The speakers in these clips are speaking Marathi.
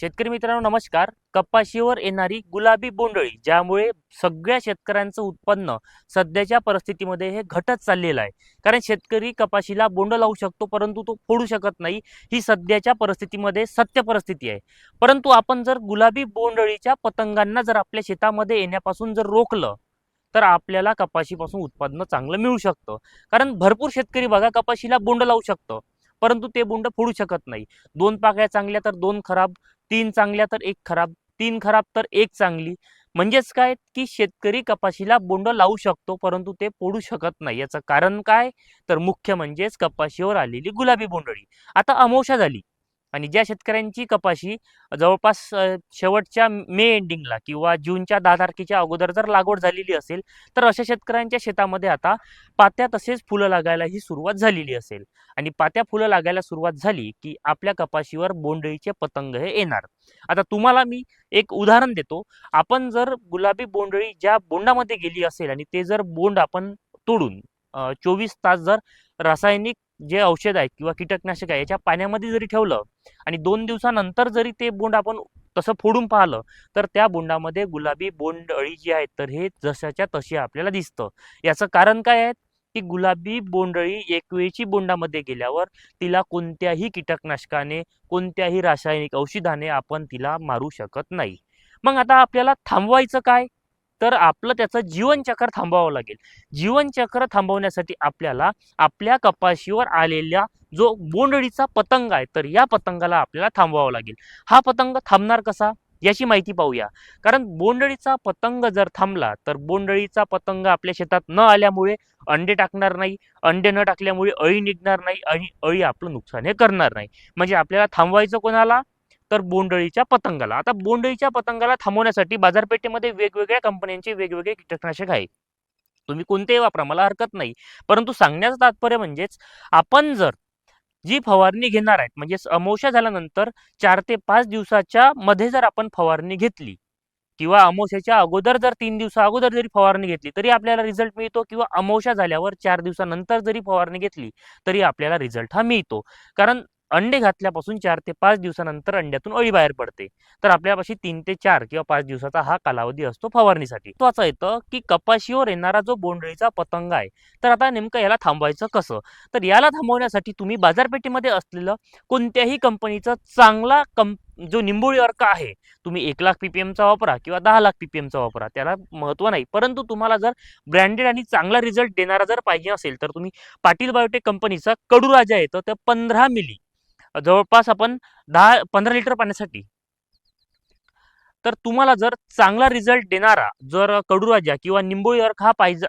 शेतकरी मित्रांनो नमस्कार. कपाशीवर येणारी गुलाबी बोंडळी ज्यामुळे सगळ्या शेतकऱ्यांचं उत्पन्न सध्याच्या परिस्थितीमध्ये हे घटत चाललेलं आहे. कारण शेतकरी कपाशीला बोंड लावू शकतो परंतु तो फोडू शकत नाही. ही सध्याच्या परिस्थितीमध्ये सत्य परिस्थिती आहे. परंतु आपण जर गुलाबी बोंडळीच्या पतंगांना जर आपल्या शेतामध्ये येण्यापासून जर रोखलं तर आपल्याला कपाशीपासून उत्पन्न चांगलं मिळू शकतं. कारण भरपूर शेतकरी बघा कपाशीला बोंड लावू शकतं. परंतु ते बोंड फोडू शकत नाही. दोन पाकळ्या चांगल्या तर दोन खराब तीन चांगल्या तर एक खराब तीन खराब तर एक चांगली. म्हणजेच काय की शेतकरी कपाशीला बोंड लावू शकतो परंतु ते पोडू शकत नाही. याचं कारण काय? तर मुख्य म्हणजेच कपाशीवर आलेली गुलाबी बोंडळी आता अमोशा झाली. आणि ज्या शेतकऱ्यांची कपाशी जवळपास शेवटच्या मे एंडिंगला किंवा जूनच्या दहा तारखेच्या अगोदर जर लागवड झालेली असेल तर अशा शेतकऱ्यांच्या शेतामध्ये आता पात्या तसेच फुलं लागायला ही सुरुवात झालेली असेल. आणि पात्या फुलं लागायला सुरुवात झाली की आपल्या कपाशीवर बोंडळीचे पतंग हे येणार. आता तुम्हाला मी एक उदाहरण देतो. आपण जर गुलाबी बोंडळी ज्या बोंडामध्ये गेली असेल आणि ते जर बोंड आपण तोडून चोवीस तास जर रासायनिक जे औषध आहे किंवा कीटकनाशक आहे याच्या पाण्यामध्ये जरी ठेवलं आणि दोन दिवसानंतर जरी ते बोंड आपण तसं फोडून पाहिलं तर त्या बोंडामध्ये गुलाबी बोंडअळी जी आहे तर हे जशाच्या तशी आपल्याला दिसतं. याचं कारण काय आहे? की गुलाबी बोंडअळी एकवेळची बोंडामध्ये गेल्यावर तिला कोणत्याही कीटकनाशकाने कोणत्याही रासायनिक औषधाने आपण तिला मारू शकत नाही. मग आता आपल्याला थांबवायचं काय? तर आपलं त्याचं जीवनचक्र थांबवावं लागेल. जीवनचक्र थांबवण्यासाठी आपल्याला आपल्या कपाशीवर आलेल्या जो बोंडळीचा पतंग आहे तर या पतंगाला आपल्याला थांबवावं लागेल. हा पतंग थांबणार कसा? याची माहिती पाहूया. कारण बोंडळीचा पतंग जर थांबला तर बोंडळीचा पतंग आपल्या शेतात न आल्यामुळे अंडे टाकणार नाही. अंडे न टाकल्यामुळे अळी निघणार नाही आणि अळी आपलं नुकसान हे करणार नाही. म्हणजे आपल्याला थांबवायचं कोणाला? तर बोंडळीच्या पतंगाला. आता बोंडळीच्या पतंगाला थांबवण्यासाठी बाजारपेठेमध्ये वेगवेगळ्या कंपन्यांचे वेगवेगळे कीटकनाशक आहे तुम्ही कोणतेही वापरा मला हरकत नाही. परंतु सांगण्याचं तात्पर्य म्हणजेच आपण जर जी फवारणी घेणार आहेत म्हणजे अमोशा झाल्यानंतर चार ते पाच दिवसाच्या मध्ये जर आपण फवारणी घेतली किंवा अमोशाच्या अगोदर जर तीन दिवसा अगोदर जरी फवारणी घेतली तरी आपल्याला रिझल्ट मिळतो किंवा अमोशा झाल्यावर चार दिवसानंतर जरी फवारणी घेतली तरी आपल्याला रिझल्ट हा मिळतो. कारण अंडे घातल्यापासून चार ते पाच दिवसानंतर अंड्यातून अळी बाहेर पडते. तर आपल्यापाशी तीन ते चार किंवा पाच दिवसाचा हा कालावधी असतो फवारणीसाठी. तो असं येतं की कपाशीवर येणारा जो बोंडळीचा पतंग आहे तर आता नेमकं याला थांबवायचं कसं? तर याला थांबवण्यासाठी तुम्ही बाजारपेठेमध्ये असलेलं कोणत्याही कंपनीचं चांगला कंप जो निंबोळी अर्क आहे तुम्ही एक लाख पीपीएमचा वापरा किंवा दहा लाख पीपीएमचा वापरा त्याला महत्त्व नाही. परंतु तुम्हाला जर ब्रँडेड आणि चांगला रिझल्ट देणारा जर पाहिजे असेल तर तुम्ही पाटील बायोटेक कंपनीचा कडू राजा येतं तर पंधरा मिली. जवळपास आपण दहा पंधरा लिटर पाण्यासाठी. तर तुम्हाला जर चांगला रिझल्ट देणारा जर कडूराजा किंवा निंबोळी अर्क हा पाहिजे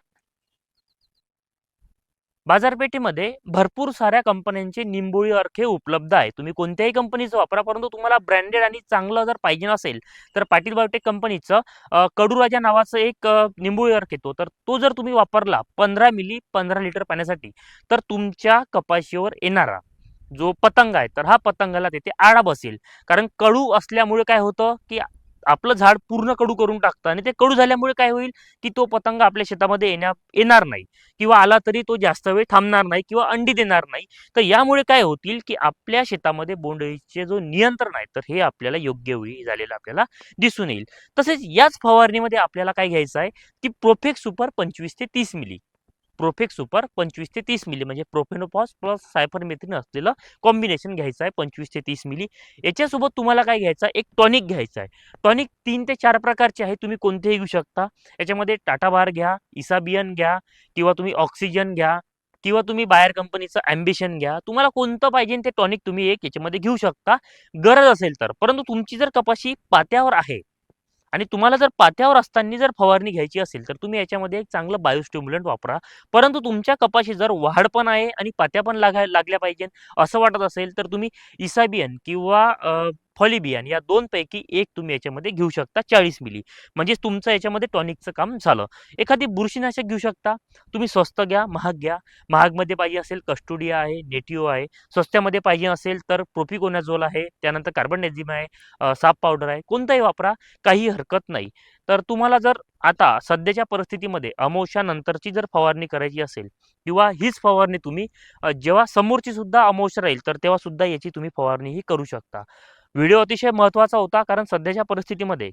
बाजारपेठेमध्ये भरपूर साऱ्या कंपन्यांचे निंबोळी अर्क हे उपलब्ध आहे. तुम्ही कोणत्याही कंपनीचं वापरा परंतु तुम्हाला ब्रँडेड आणि चांगलं जर पाहिजे नसेल तर पाटील बायोटेक कंपनीचं कडुराजा कडूराजा नावाचं एक निंबोळी अर्क येतो. तर तो जर तुम्ही वापरला पंधरा मिली पंधरा लिटर पाण्यासाठी तर तुमच्या कपाशीवर येणारा. जो पतंग आहे तर हा पतंगाला तिथे आळा बसेल. कारण कडू असल्यामुळे काय होतं की आपलं झाड पूर्ण कडू करून टाकतं आणि ते कडू झाल्यामुळे काय होईल की तो पतंग आपल्या शेतामध्ये येण्या येणार नाही. किंवा आला तरी तो जास्त वेळ थांबणार नाही किंवा अंडी देणार नाही. तर यामुळे काय होतील की आपल्या शेतामध्ये बोंडळीचे जो नियंत्रण आहे तर हे आपल्याला योग्य वेळी झालेलं आपल्याला दिसून येईल. तसेच याच फवारणीमध्ये आपल्याला काय घ्यायचं आहे की प्रोफेक्स सुपर पंचवीस ते तीस मिली. प्रोफेक्स सुपर पंचवीस ते तीस मिली म्हणजे प्रोफेनोपॉस प्लस सायफरमेथ्रिन असलेलं कॉम्बिनेशन घ्यायचं आहे पंचवीस ते तीस मिली याच्यासोबत तुम्हाला काय घ्यायचं आहे? एक टॉनिक घ्यायचं आहे. टॉनिक तीन ते चार प्रकारचे आहे तुम्ही कोणतेही घेऊ शकता. याच्यामध्ये टाटा बार घ्या इसाबियन घ्या किंवा तुम्ही ऑक्सिजन घ्या किंवा तुम्ही बाहेर कंपनीचं ॲम्बिशन घ्या. तुम्हाला कोणतं पाहिजे ते टॉनिक तुम्ही एक याच्यामध्ये घेऊ शकता. गरज असेल तर. परंतु तुमची जर कपाशी पात्यावर आहे आणि तुम्हाला जर पात्यावर असताना जर फवारणी घ्यायची असेल तर तुम्ही याच्यामध्ये एक चांगलं बायोस्टिम्युलंट वापरा. परंतु तुमच्या कपाशी जर वाढ पण आहे आणि पात्या पण लागाय लागल्या पाहिजे असं वाटत असेल तर तुम्ही इसाबियन किंवा फॉलिबियन या दोनपैकी एक तुम्ही याच्यामध्ये घेऊ शकता चाळीस मिली. म्हणजेच तुमचं याच्यामध्ये टॉनिकचं काम झालं. एखादी बुरशीनाशक घेऊ शकता. तुम्ही स्वस्त घ्या महाग घ्या. महागमध्ये पाहिजे असेल कस्टोडिया आहे नेटिओ आहे. स्वस्त्यामध्ये पाहिजे असेल तर प्रोपिकोनाझोल आहे. त्यानंतर कार्बन डेझिम आहे साप पावडर आहे. कोणताही वापरा काही हरकत नाही. तर तुम्हाला जर आता सध्याच्या परिस्थितीमध्ये अमोशा नंतरची जर फवारणी करायची असेल किंवा हीच फवारणी तुम्ही जेव्हा समोरची सुद्धा अमोशा राहील तर तेव्हा सुद्धा याची तुम्ही फवारणी ही करू शकता. व्हिडिओ अतिशय महत्त्वाचा होता कारण सध्याच्या परिस्थितीमध्ये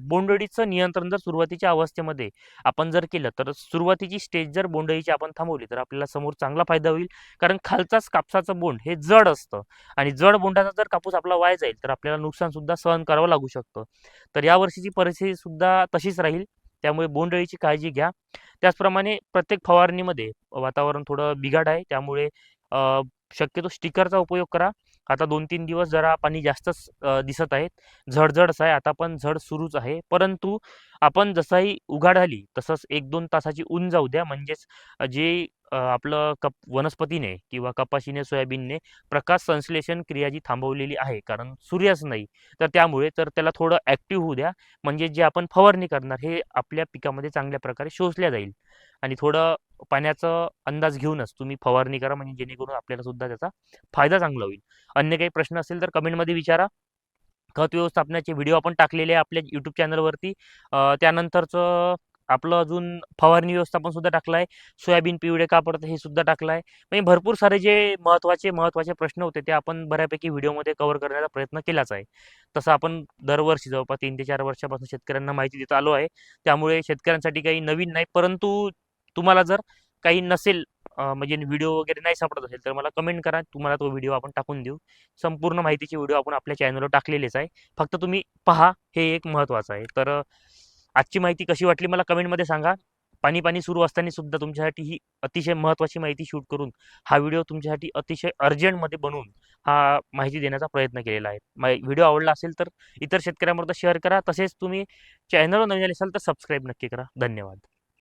बोंडअळीचं नियंत्रण जर सुरुवातीच्या अवस्थेमध्ये आपण जर केलं तर सुरुवातीची स्टेज जर बोंडअळीची आपण थांबवली तर आपल्याला समोर चांगला फायदा होईल. कारण खालचाच कापसाचं बोंड हे जड असतं. आणि जड बोंडाचा जर कापूस आपला वाया जाईल तर आपल्याला नुकसानसुद्धा सहन करावं लागू शकतं. तर या वर्षीची तशीच राहील. त्यामुळे बोंडअळीची काळजी घ्या. त्याचप्रमाणे प्रत्येक फवारणीमध्ये वातावरण थोडं बिघाड आहे. त्यामुळे शक्यतो स्टिकरचा उपयोग करा. आता दोन तीन दिवस जरा पाणी जास्तच दिसत आहेत झडझडच आहे. आता पण झड सुरूच आहे. परंतु आपण जसाही उघाड आली तसंच एक दोन तासाची ऊन जाऊ द्या. म्हणजेच जे आपलं कप वनस्पतीने किंवा कपाशीने सोयाबीनने प्रकाश संश्लेषण क्रिया जी थांबवलेली आहे कारण सूर्यच नाही तर त्यामुळे तर त्याला थोडं ॲक्टिव्ह होऊ द्या. म्हणजे जे आपण फवारणी करणार हे आपल्या पिकामध्ये चांगल्या प्रकारे शोषल्या जाईल. आणि थोडं पाण्याचा अंदाज घेऊनच तुम्ही फवारणी करा म्हणजे जेणेकरून आपल्याला सुद्धा त्याचा फायदा चांगला होईल. अन्य काही प्रश्न असेल तर कमेंटमध्ये विचारा. खत व्यवस्थापनाचे व्हिडिओ आपण टाकलेले आहे आपल्या यूट्यूब चॅनलवरती त्यानंतरचं आपलं अजून फवारणी व्यवस्थापन सुद्धा टाकलं आहे सोयाबीन पिवळे का पडतं हे सुद्धा टाकलं आहे म्हणजे भरपूर सारे जे महत्त्वाचे महत्त्वाचे प्रश्न होते ते आपण बऱ्यापैकी व्हिडिओमध्ये कव्हर करण्याचा प्रयत्न केलाच आहे. तसं आपण दरवर्षी जवळपास तीन ते चार वर्षापासून शेतकऱ्यांना माहिती देत आलो आहे. त्यामुळे शेतकऱ्यांसाठी काही नवीन नाही परंतु तुम्हाला जर काही नसेल म्हणजे व्हिडिओ वगैरे नाही सापडत असेल तर मला कमेंट करा. तुम्हाला तो व्हिडिओ आपण टाकून देऊ. संपूर्ण माहितीचे व्हिडिओ आपण आपल्या चॅनलवर टाकलेलेच आहे. फक्त तुम्ही पहा हे एक महत्त्वाचं आहे. तर आजची माहिती कशी वाटली मला कमेंटमध्ये सांगा. पाणी पाणी सुरू असताना सुद्धा तुमच्यासाठी ही अतिशय महत्त्वाची माहिती शूट करून हा व्हिडिओ तुमच्यासाठी अतिशय अर्जंटमध्ये बनवून हा माहिती देण्याचा प्रयत्न केलेला आहे. मा व्हिडिओ आवडला असेल तर इतर शेतकऱ्यांबरोबर शेअर करा. तसेच तुम्ही चॅनलवर नवीन आले असाल तर सबस्क्राईब नक्की करा. धन्यवाद.